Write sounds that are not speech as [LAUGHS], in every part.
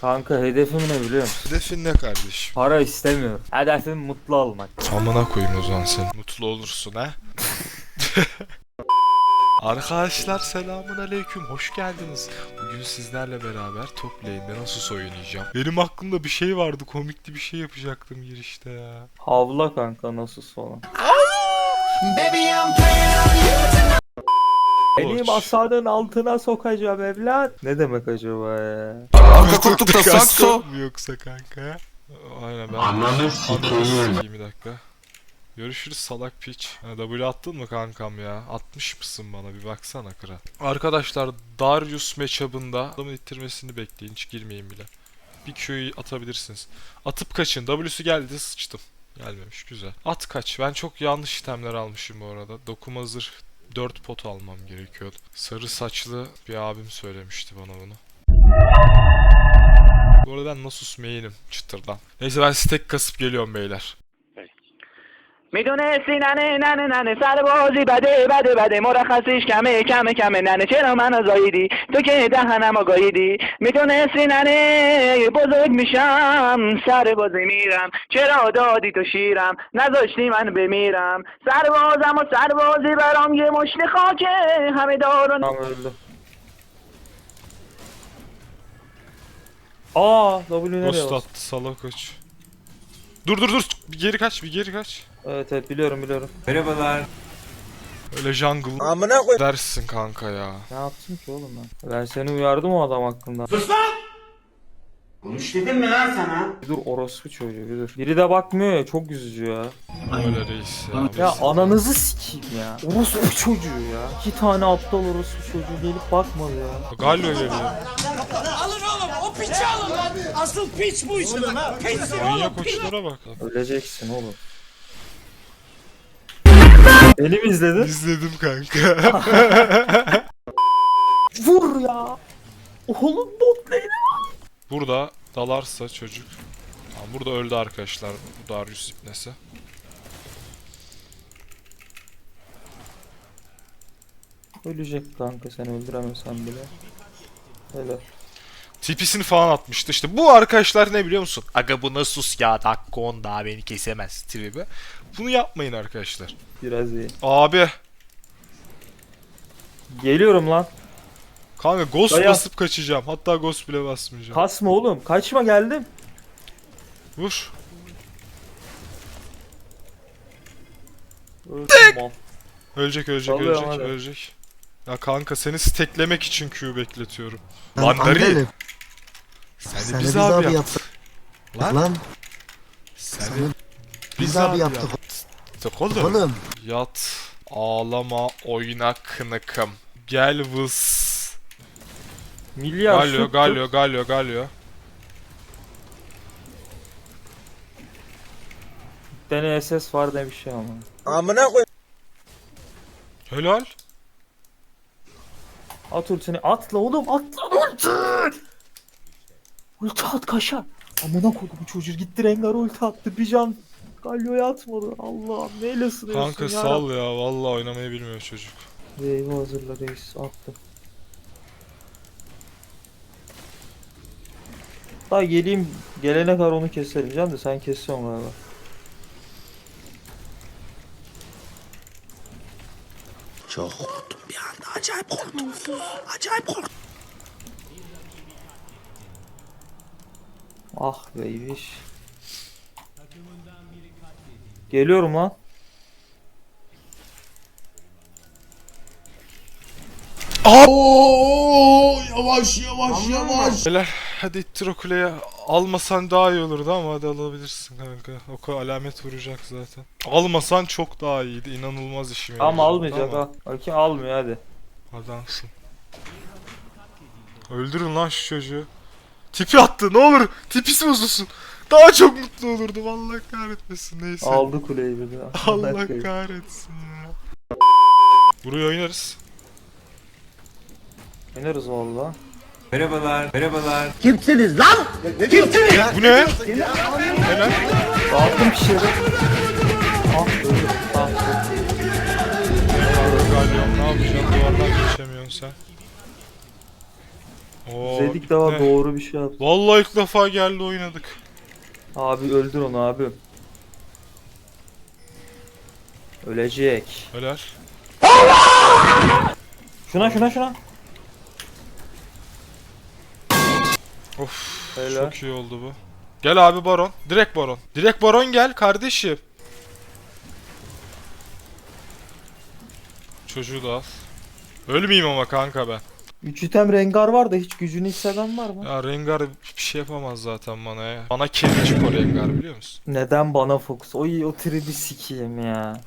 Kanka hedefim ne biliyor musun? Hedefin ne kardeşim? Para istemiyorum. Hedefim mutlu olmak. Amına koyayım o zaman sen. Mutlu olursun ha. Arkadaşlar selamun aleyküm hoş geldiniz. Bugün sizlerle beraber top lane'de nasıl oynayacağım. Benim aklımda bir şey vardı komikli bir şey yapacaktım girişte ya. Havla kanka nasıl falan. Benim Koç. masanın altına sokacağım evlat. Ne demek acaba ya? Arka koltukta ses o. mu yoksa kanka? Aynen ben. Ananı Ananı sikeyim. sikeyim bir dakika. Görüşürüz salak piç. Ha, W attın mı kankam ya? Atmış mısın bana bir baksana kral. Arkadaşlar Darius matchup'ında adamın ittirmesini bekleyin hiç girmeyin bile. Bir Q'yu atabilirsiniz. Atıp kaçın. W'su geldi sıçtım. Gelmemiş güzel. At kaç. Ben çok yanlış itemler almışım bu arada. Dokuma zırh 4 pot almam gerekiyordu. Sarı saçlı bir abim söylemişti bana bunu. Bu arada ben Nasus main'im çıtırdan. Neyse ben stack kasıp geliyorum beyler. می‌دونستی ننه ننه ننه سربازی بده بده بده مرخصیش کمه کمه کمه ننه چرا منو زاییدی تو که دهنم گاییدی می‌دونستی ننه بزرگ میشم سربازی میرم چرا دادی تو شیرم نذاشتی من بمیرم سربازم و سربازی برام یه مشت خاکه همه دارون Aa W nereye Ghost attı salak koç. Dur dur dur. Bir geri kaç bir geri kaç. Evet evet biliyorum biliyorum. Merhabalar. Öyle jungle dersin kanka ya. Ne yaptım ki oğlum ben? Ben seni uyardım o adam hakkında. Konuş dedim mi lan sana? Bir dur orospu çocuğu bir dur. Biri de bakmıyor ya çok üzücü ya. Öyle reis ya. Ya ananızı sikeyim ya. Orospu çocuğu ya. İki tane aptal orospu çocuğu gelip bakmadı ya. Galio geliyor. Asıl piç bu işte. Piçsin oğlum. Manyak koçlara bak. Öleceksin oğlum. Beni mi izledin? İzledim kanka. [LAUGHS] Vur ya. Oğlum bot lane'e burada dalarsa çocuk. Tamam, burada öldü arkadaşlar. Bu Darius ipnesi. Ölecek kanka sen öldüremesen bile. Helal. TP'sini falan atmıştı. İşte bu arkadaşlar ne biliyor musun? Aga bu Nasus ya dakika 10 daha beni kesemez tribi. Bunu yapmayın arkadaşlar. Biraz iyi. Abi Geliyorum lan. kanka ghost Dayan. basıp kaçacağım. Hatta ghost bile basmayacağım. Kasma oğlum. Kaçma geldim. Vur. Mal. Ölecek ölecek Salıyorum ölecek hadi. ölecek. Ya kanka seni steklemek için Q bekletiyorum. Lan Lan Dari. Seni, Seni biz, abi, yaptık. yaptık. Lan. Lan Seni Seni biz, biz abi abi yaptık. yaptık. oğlum. oğlum. Yat. Ağlama oyna kınıkım. Gel vız. Milyar Galio şut galio galio galio. Bir tane SS var demiş ya ama. Helal. At ultini atla oğlum atla ulti. Ulti at kaşar. Amına koydum bu çocuğu gitti Rengar ulti attı bir can. Galio'ya atmadı. Allah'ım neyle sınıyorsun Kanka ya? sal ya. Vallahi oynamayı bilmiyor çocuk. Wave'i hazırla reis attım. Daha geleyim gelene kadar onu keselim canım da sen kesiyorsun galiba. Çok korktum bir anda. Acayip korktum. Acayip korktum. Ah beybiş. Geliyorum lan. Yavaş yavaş yavaş. Beyler hadi ittir o kuleye. Almasan daha iyi olurdu ama hadi alabilirsin kanka. O kadar alamet vuracak zaten. Almasan çok daha iyiydi. İnanılmaz işime Ama almayacak ha. Bakayım almıyor hadi. Adamsın. Öldürün lan şu çocuğu. Tipi attı ne olur. Tipisi bozulsun. Daha çok mutlu olurdu. Vallahi kahretmesin neyse. Aldı kuleyi bir de. Allah kahretsin ya. Burayı oynarız. Oynarız valla. Merhabalar. Merhabalar. Kimsiniz lan? Bu ne? Helal. Dağıttım kişileri. Ah öldü. Ah öldü. Galyon ne yapacaksın? Duvardan geçemiyorsun sen. Oo, Zedik var ne? doğru bir şey yaptı. Vallahi ilk defa geldi oynadık. Abi öldür onu abi. Ölecek. Helal. Şuna şuna şuna. Of. Helal. Çok iyi oldu bu. Gel abi baron. Direkt baron. Direkt baron gel kardeşim. Çocuğu da al. Ölmeyeyim ama kanka ben. Üç item rengar var da hiç gücünü hisseden var mı? Ya Rengar bir şey yapamaz zaten bana ya. Bana kedicik o Rengar biliyor musun? Neden bana fokus? Oy o tribi sikeyim ya.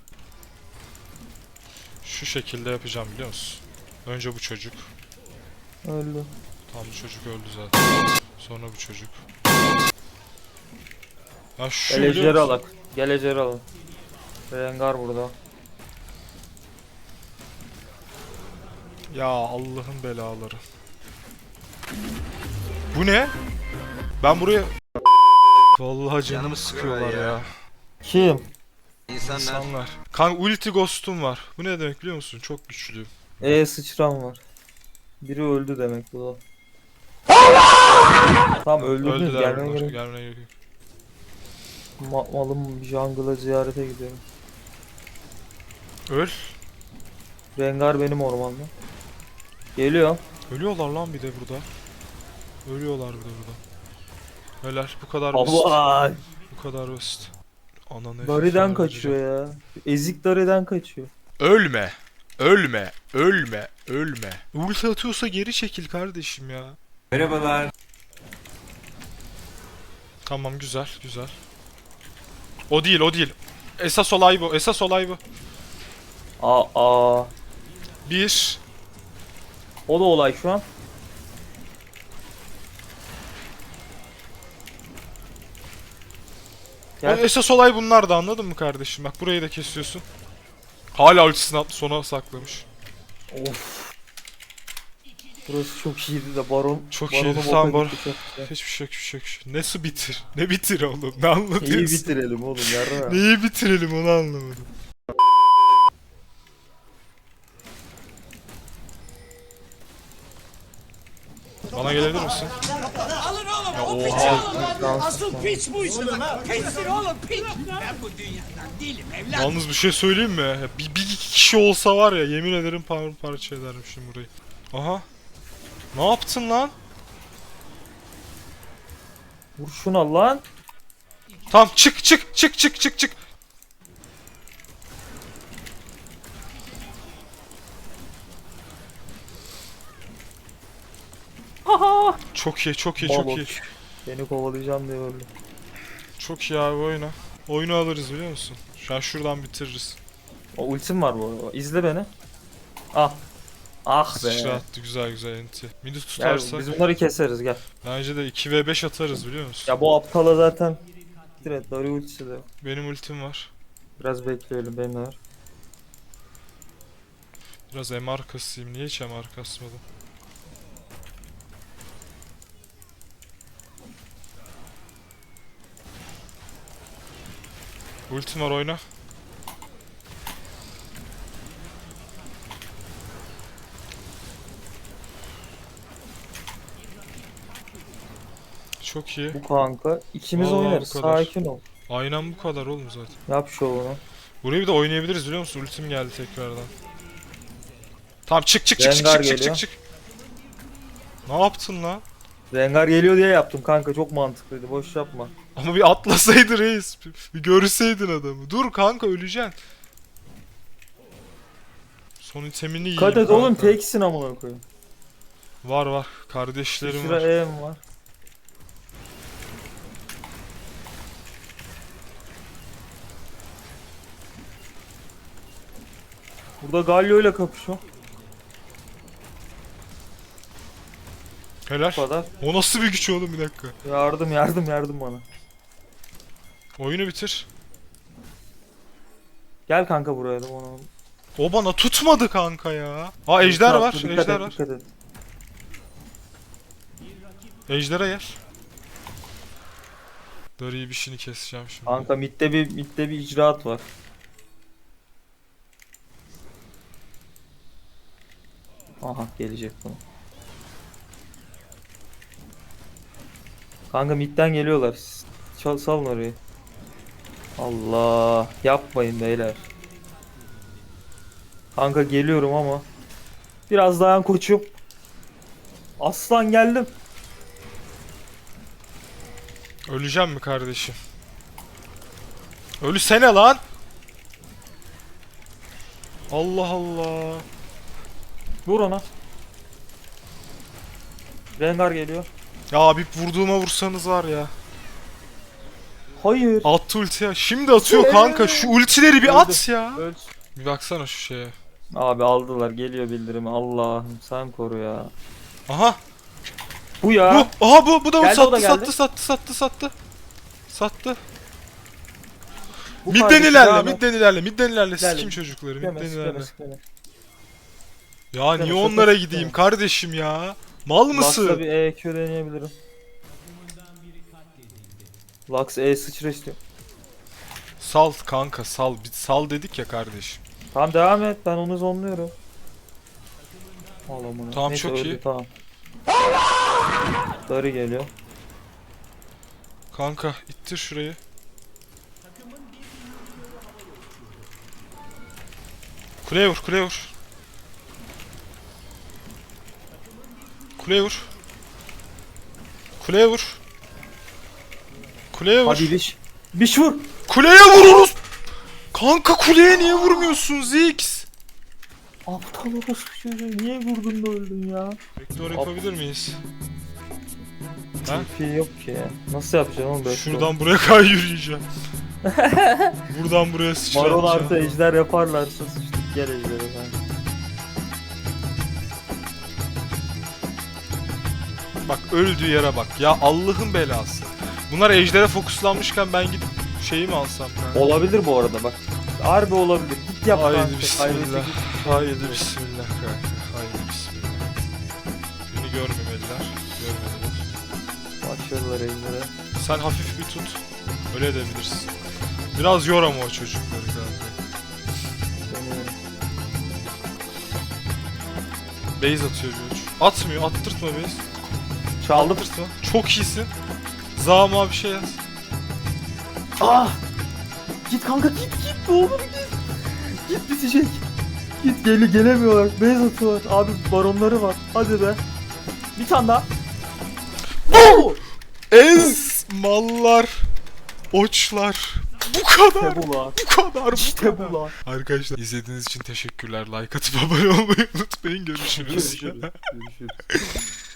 Şu şekilde yapacağım biliyor musun? Önce bu çocuk. Öldü. Tam bu çocuk öldü zaten. Sonra bu çocuk. Ya şu Gel biliyor ejderi musun? alak. Gel ejderi alak. Rengar burada. Ya Allah'ın belaları. Bu ne? Ben buraya... Vallahi canımı sıkıyorlar ya. Kim? İnsanlar. Kanka ulti ghost'um var. Bu ne demek biliyor musun? Çok güçlüyüm. E sıçram var. Biri öldü demek bu da. Tamam öldürdünüz Öldüler gelmeye gerek. Gelmene gerek yok. Ma malım jungle'a ziyarete gidiyorum. Öl. Rengar benim ormanda. Geliyor. Ölüyorlar lan bir de burada. Ölüyorlar bir de burada. Helal bu kadar basit. Allah! Bu kadar basit. Ananı Dari'den kaçıyor ya. Ezik Dari'den kaçıyor. Ölme. Ölme. Ölme. Ölme. Ulti atıyorsa geri çekil kardeşim ya. Merhabalar. Tamam güzel güzel. O değil o değil. Esas olay bu. Esas olay bu. Aa, aa. Bir. O da olay şu an. O esas olay bunlar da anladın mı kardeşim? Bak burayı da kesiyorsun. Hala ultisini at sona saklamış. Of. Burası çok iyiydi de baron. Çok baronu iyiydi, tamam, baron. Hiçbir şey yok, hiçbir şey yok. şey. Nasıl bitir? Ne bitir oğlum? Ne anlatıyorsun? bitirelim oğlum yarra. Neyi bitirelim onu anlamadım. Bana gelebilir misin? Alın oğlum o piçi alın. Asıl piç bu işte. Piçsin oğlum piç. Ben bu dünyadan değilim evlat. Yalnız bir şey söyleyeyim mi? Ya Bir, bir iki kişi olsa var ya yemin ederim paramparça ederim şimdi burayı. Aha. Ne yaptın lan? Vur şuna lan. Tamam çık çık çık çık çık çık. [LAUGHS] Çok iyi çok iyi çok iyi. Beni kovalayacağım diye öldü. Çok iyi abi oyna. Oyunu alırız biliyor musun? Şu an şuradan bitiririz. O ultim var bu. İzle beni. Ah. Ah be. attı güzel güzel enti. Midi tutarsak biz bunları keseriz gel. bence de 2v5 atarız biliyor musun? Ya bu aptala zaten direkt Dari ultisi de. Benim ultim var. Biraz bekleyelim benim de var. Biraz MR kasayım. Niye hiç MR kasmadım? Ultim var oyna. Çok iyi. Bu kanka. İkimiz Vallahi bu oynarız. kadar. Sakin ol. Aynen bu kadar oğlum zaten. Yap şovunu. Burayı bir de oynayabiliriz biliyor musun? Ultim geldi tekrardan. Tamam çık çık çık çık Rengar çık çık geliyor. çık çık. Ne yaptın lan? Rengar geliyor diye yaptım kanka. Çok mantıklıydı. Boş yapma. Ama bir atlasaydı reis. Bir, bir görseydin adamı. Dur kanka öleceksin. Son itemini yiyeyim Dikkat et oğlum kanka. teksin amına koyayım. Var var. Kardeşlerim Sıra var. EM var. Burada Galio ile kapışıyor. Helal. Bu kadar. O nasıl bir güç oğlum bir dakika. Yardım yardım yardım bana. Oyunu bitir. Gel kanka buraya da onu. O bana tutmadı kanka ya. Aa ejder var. Dikkat Ejder et, var. Dikkat et. Ejder'e gel. Dari'yi bir şeyini keseceğim şimdi. Kanka midde bir midde bir icraat var. Aha gelecek bunu. Kanka midden geliyorlar. Çal salın orayı. Allah yapmayın beyler. Kanka geliyorum ama. Biraz dayan koçum. Aslan geldim. Öleceğim mi kardeşim? Ölsene lan. Allah Allah. Vur ona. Rengar geliyor. Ya abi vurduğuma vursanız var ya. Hayır. Attı ulti ya. Şimdi atıyor kanka. Şu ultileri bir at ya. Öl. Bir baksana şu şeye. Abi aldılar geliyor bildirim. Allah'ım sen koru ya. Aha. Bu ya. Bu. Aha bu. Bu da Geldi, o da sattı, geldi. sattı sattı sattı sattı. Sattı. Bu Midden kardeşim, ilerle, et. midden ilerle, midden ilerle. İlerle. Sikim çocukları, midden ilerle. sıkma. Ya niye onlara gideyim kardeşim ya? Mal mısın? bir EQ deneyebilirim. Lux E sıçra istiyor. Sal kanka sal. Bir sal dedik ya kardeşim. Tamam devam et ben onu zonluyorum. Al amına. Tamam, Neyse, çok öldü, iyi. Tamam. Darı geliyor. Kanka ittir şurayı. Kuleye vur, kuleye vur. Kuleye vur. Kuleye vur. Kuleye vur. Hadi biş. Biş vur. Kuleye vururuz. Kanka kuleye niye vurmuyorsun Zix? Aptal orospu çocuğu niye vurdun da öldün ya? Vektör yapabilir miyiz? Ha? TP yok ki. Nasıl yapacaksın oğlum böyle? Şuradan buraya kay yürüyeceğim. [LAUGHS] Buradan buraya sıçrayacağım. artı ejder yaparlarsa sıçtık gel ejderi ben. Bak öldüğü yere bak. Ya Allah'ın belası. Bunlar ejdere fokuslanmışken ben gidip şeyi mi alsam kanka? Olabilir bu arada bak. Harbi olabilir. Git yap Haydi bismillah. Haydi bismillah kanka. Haydi bismillah. Beni görmemeliler. Görmediler. Başarılar ejdere. Sen hafif bir tut. Öyle edebilirsin. Biraz yor ama o çocukları. Deniyorum. Base atıyor bir uç. Atmıyor. Attırtma base. Çaldım. Attırtma. Çok iyisin. Zama bir şey yaz. Ah! Git kanka git git ne olur git. Git bitecek. Git geli gelemiyorlar. Beyaz atıyorlar. Abi baronları var. Hadi be. Bir tane daha. Oo! Ez mallar. Oçlar. Bu kadar. İşte bu lan. Bu kadar. Bu İşte kadar. bu lan. Arkadaşlar izlediğiniz için teşekkürler. Like atıp abone olmayı unutmayın. Görüşürüz. Görüşürüz. Görüşürüz.